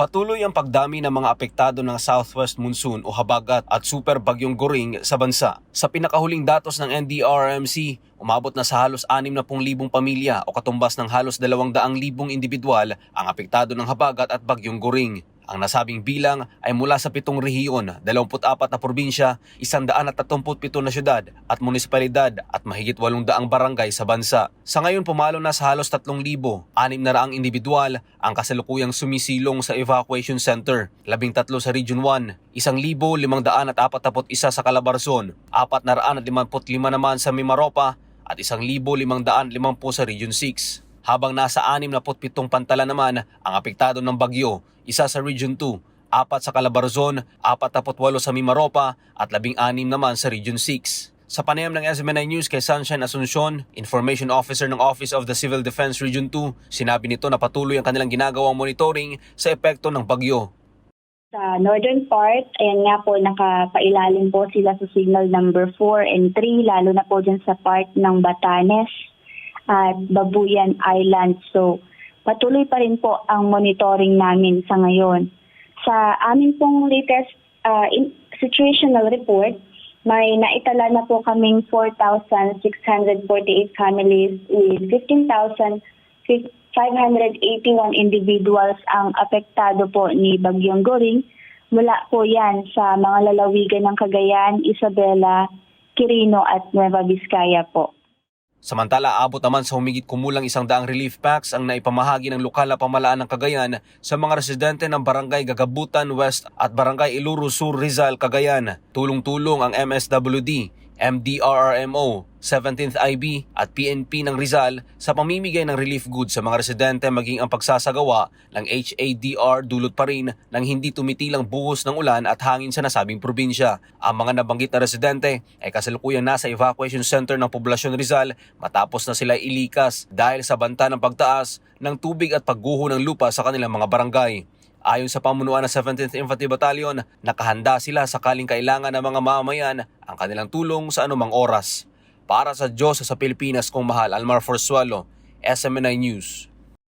Patuloy ang pagdami ng mga apektado ng southwest monsoon o habagat at super bagyong goring sa bansa. Sa pinakahuling datos ng NDRRMC, umabot na sa halos 60,000 pamilya o katumbas ng halos 200,000 individual ang apektado ng habagat at bagyong goring. Ang nasabing bilang ay mula sa pitong rehiyon, 24 na probinsya, 137 na syudad at munisipalidad at mahigit 800 barangay sa bansa. Sa ngayon pumalo na sa halos 3,000, 600 individual ang kasalukuyang sumisilong sa evacuation center, 13 sa Region 1, 1,541 sa Calabarzon, 455 naman sa Mimaropa at 1,550 sa Region 6 habang nasa 67 pantala naman ang apektado ng bagyo, isa sa Region 2, apat sa Calabarzon, 48 sa Mimaropa at 16 naman sa Region 6. Sa panayam ng SMNI News kay Sunshine Asuncion, Information Officer ng Office of the Civil Defense Region 2, sinabi nito na patuloy ang kanilang ginagawang monitoring sa epekto ng bagyo Sa northern part, ayan nga po, nakapailalim po sila sa signal number 4 and 3, lalo na po dyan sa part ng Batanes at Babuyan Island. So, patuloy pa rin po ang monitoring namin sa ngayon. Sa amin pong latest uh, in- situational report, may naitala na po kaming 4,648 families with 15,581 individuals ang apektado po ni Bagyong Goring. Mula po yan sa mga lalawigan ng Cagayan, Isabela, Quirino at Nueva Vizcaya po. Samantala, abot naman sa humigit kumulang isang daang relief packs ang naipamahagi ng lokal na pamalaan ng Cagayan sa mga residente ng Barangay Gagabutan West at Barangay Iluru Sur Rizal, Cagayan. Tulong-tulong ang MSWD, MDRRMO, 17th IB at PNP ng Rizal sa pamimigay ng relief goods sa mga residente maging ang pagsasagawa ng HADR dulot pa rin ng hindi tumitilang buhos ng ulan at hangin sa nasabing probinsya. Ang mga nabanggit na residente ay kasalukuyang nasa evacuation center ng Poblasyon Rizal matapos na sila ilikas dahil sa banta ng pagtaas ng tubig at pagguho ng lupa sa kanilang mga barangay. Ayon sa pamunuan ng 17th Infantry Battalion, nakahanda sila sakaling kailangan ng mga mamamayan ang kanilang tulong sa anumang oras. Para sa Diyos sa Pilipinas kong mahal, Almar Forsualo, SMNI News.